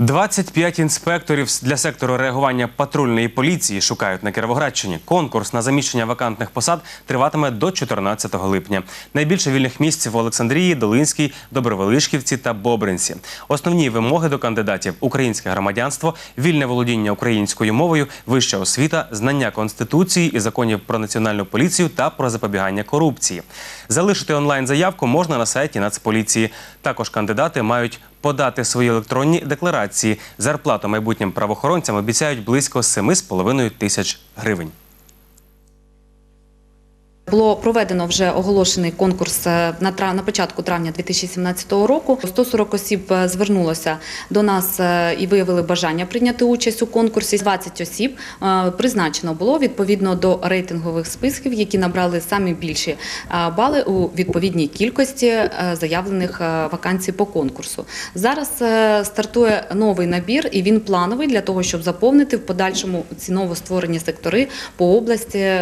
25 інспекторів для сектору реагування патрульної поліції шукають на Кіровоградщині. Конкурс на заміщення вакантних посад триватиме до 14 липня. Найбільше вільних місць в Олександрії, Долинській, Добровелишківці та Бобринці. Основні вимоги до кандидатів: українське громадянство, вільне володіння українською мовою, вища освіта, знання конституції і законів про національну поліцію та про запобігання корупції. Залишити онлайн заявку можна на сайті Нацполіції. Також кандидати мають подати свої електронні декларації. Зарплату майбутнім правоохоронцям обіцяють близько 7,5 тисяч гривень. Було проведено вже оголошений конкурс е, на на початку травня 2017 року. 140 осіб е, звернулося до нас е, і виявили бажання прийняти участь у конкурсі. 20 осіб призначено було відповідно до рейтингових списків, які набрали самі більші бали у відповідній кількості заявлених вакансій по конкурсу. Зараз стартує новий набір, і він плановий для того, щоб заповнити в подальшому ці новостворені сектори по області.